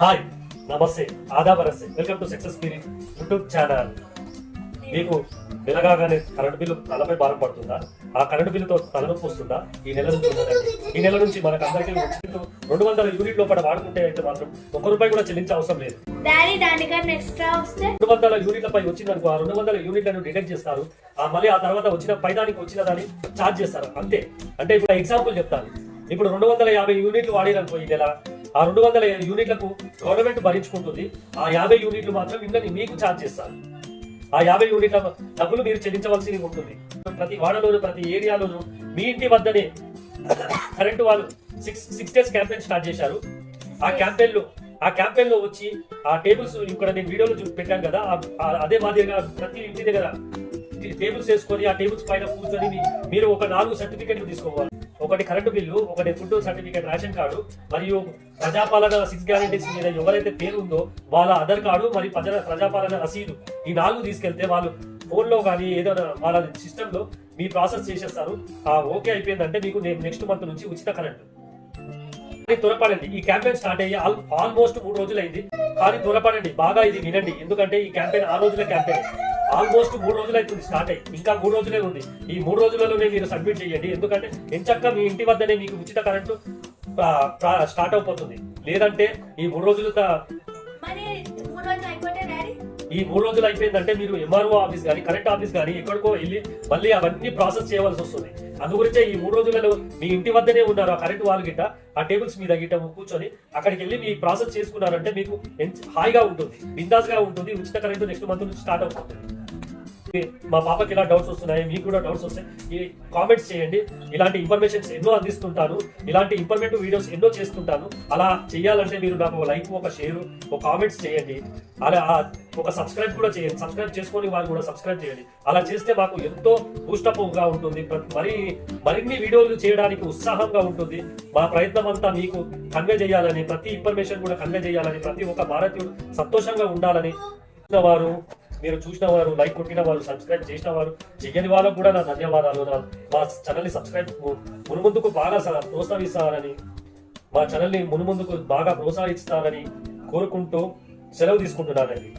Hi నమస్తే ఆదాబ్ నమస్తే welcome to success spirit YouTube channel. మీకు నెలగానే కరెంట్ బిల్లు తలపై భారం పడుతుందా? ఆ కరెంట్ బిల్లుతో తలనొప్పి వస్తుందా? ఈ నెల నుంచి ఈ నెల నుంచి మనకు అందరికీ రెండు వందల యూనిట్ లోపల వాడుకుంటే అయితే మాత్రం ఒక్క రూపాయి కూడా చెల్లించే అవసరం లేదు. రెండు వందల యూనిట్లపై వచ్చిందనుకో ఆ రెండు వందల యూనిట్లను డిడక్ట్ చేస్తారు. ఆ మళ్ళీ ఆ తర్వాత వచ్చిన పైదానికి వచ్చిన దాన్ని ఛార్జ్ చేస్తారు. అంతే. అంటే ఇప్పుడు ఎగ్జాంపుల్ చెప్తాను. ఇప్పుడు రెండు వందల యాభై యూనిట్లు వాడిరనుకో ఈ నెల ఆ రెండు వందల యూనిట్లకు గవర్నమెంట్ భరించుకుంటుంది. ఆ యాభై యూనిట్లు మాత్రం ఇందని మీకు ఛార్జ్ చేస్తారు. ఆ యాభై యూనిట్ల డబ్బులు మీరు చెల్లించవలసి ఉంటుంది. ప్రతి వాడలోను ప్రతి ఏరియాలోను మీ ఇంటి వద్దనే కరెంటు వాళ్ళు six six days campaign start చేశారు. ఆ క్యాంపెయిన్లో ఆ క్యాంపెయిన్లో వచ్చి ఆ టేబుల్స్ ఇక్కడ నేను వీడియోలో చూ- పెట్టాను కదా. అదే మాదిరిగా ప్రతి ఇంటి దగ్గర టేబుల్స్ వేసుకొని ఆ టేబుల్స్ పైన కూర్చొని మీరు ఒక నాలుగు సర్టిఫికెట్లు తీసుకోవాలి. ఒకటి కరెంటు బిల్లు ఒకటి ఫుడ్ సర్టిఫికేట్ రేషన్ కార్డు మరియు ప్రజాపాలన సిక్స్ గ్యారెంటీస్ మీద ఎవరైతే పేరు ఉందో వాళ్ళ ఆధార్ కార్డు మరియు ప్రజా ప్రజాపాలన రసీదు ఈ నాలుగు తీసుకెళ్తే వాళ్ళు ఫోన్లో కానీ ఏదైనా వాళ్ళ సిస్టమ్లో మీ ప్రాసెస్ చేసేస్తారు. ఆ ఓకే అయిపోయిందంటే మీకు నెక్స్ట్ మంత్ నుంచి ఉచిత కరెంట్. కానీ త్వరపడండి ఈ క్యాంపెయిన్ స్టార్ట్ అయ్యి ఆల్- ఆల్మోస్ట్ మూడు రోజులు అయింది కానీ త్వరపడండి బాగా ఇది వినండి. ఎందుకంటే ఈ క్యాంపెయిన్ ఆ రోజుల క్యాంపెయిన్. ఆల్మోస్ట్ మూడు రోజులు అవుతుంది స్టార్ట్ అయ్యి. ఇంకా మూడు రోజులే ఉంది. ఈ మూడు రోజులలోనే మీరు సబ్మిట్ చేయండి. ఎందుకంటే ఎంచక్క మీ ఇంటి వద్దనే మీకు ఉచిత కరెంటు స్టార్ట్ అయిపోతుంది లేదంటే ఈ మూడు రోజులు ఈ మూడు రోజులు అయిపోయిందంటే మీరు ఎంఆర్ఓ ఆఫీస్ కానీ కరెంట్ ఆఫీస్ కానీ ఎక్కడికో వెళ్ళి మళ్ళీ అవన్నీ ప్రాసెస్ చేయవలసి వస్తుంది. అందు గురించే ఈ మూడు రోజులలో మీ ఇంటి వద్దనే ఉన్నారు ఆ కరెంట్ వాళ్ళు గిట్ట ఆ టేబుల్స్ మీద గిట్ట కూర్చొని అక్కడికి వెళ్ళి మీ ప్రాసెస్ చేసుకున్నారంటే మీకు ఎంత హాయిగా ఉంటుంది బిందాస్గా ఉంటుంది ఉచిత కరెంట్ నెక్స్ట్ మంత్ నుంచి స్టార్ట్ అవుతుంది. మా పాపకి ఇలా డౌట్స్ వస్తున్నాయి మీకు కూడా డౌట్స్ వస్తాయి. ఈ కామెంట్స్ చేయండి. ఇలాంటి ఇన్ఫర్మేషన్స్ ఎన్నో అందిస్తుంటాను ఇలాంటి ఇన్ఫర్మేటివ్ వీడియోస్ ఎన్నో చేస్తుంటాను అలా చేయాలంటే మీరు నాకు ఒక లైక్ ఒక షేర్ ఒక కామెంట్స్ చేయండి. అలా ఒక సబ్స్క్రైబ్ కూడా చేయండి. సబ్స్క్రైబ్ చేసుకొని వాళ్ళు కూడా సబ్స్క్రైబ్ చేయండి. అలా చేస్తే మాకు ఎంతో బూస్టప్గా ఉంటుంది. మరి మరిన్ని వీడియోలు చేయడానికి ఉత్సాహంగా ఉంటుంది. మా ప్రయత్నం అంతా మీకు కన్వే చేయాలని ప్రతి ఇన్ఫర్మేషన్ కూడా కన్వే చేయాలని ప్రతి ఒక్క భారతీయుడు సంతోషంగా ఉండాలని. వారు మీరు చూసిన వారు లైక్ కొట్టిన వారు సబ్స్క్రైబ్ చేసిన వారు చెయ్యని వాళ్ళకు కూడా నా ధన్యవాదాలు. మా ఛానల్ని సబ్స్క్రైబ్ మునుముందుకు బాగా స- ప్రోత్సహిస్తారని మా ఛానల్ని మునుముందుకు బాగా ప్రోత్సహిస్తారని కోరుకుంటూ సెలవు తీసుకుంటున్నానండి.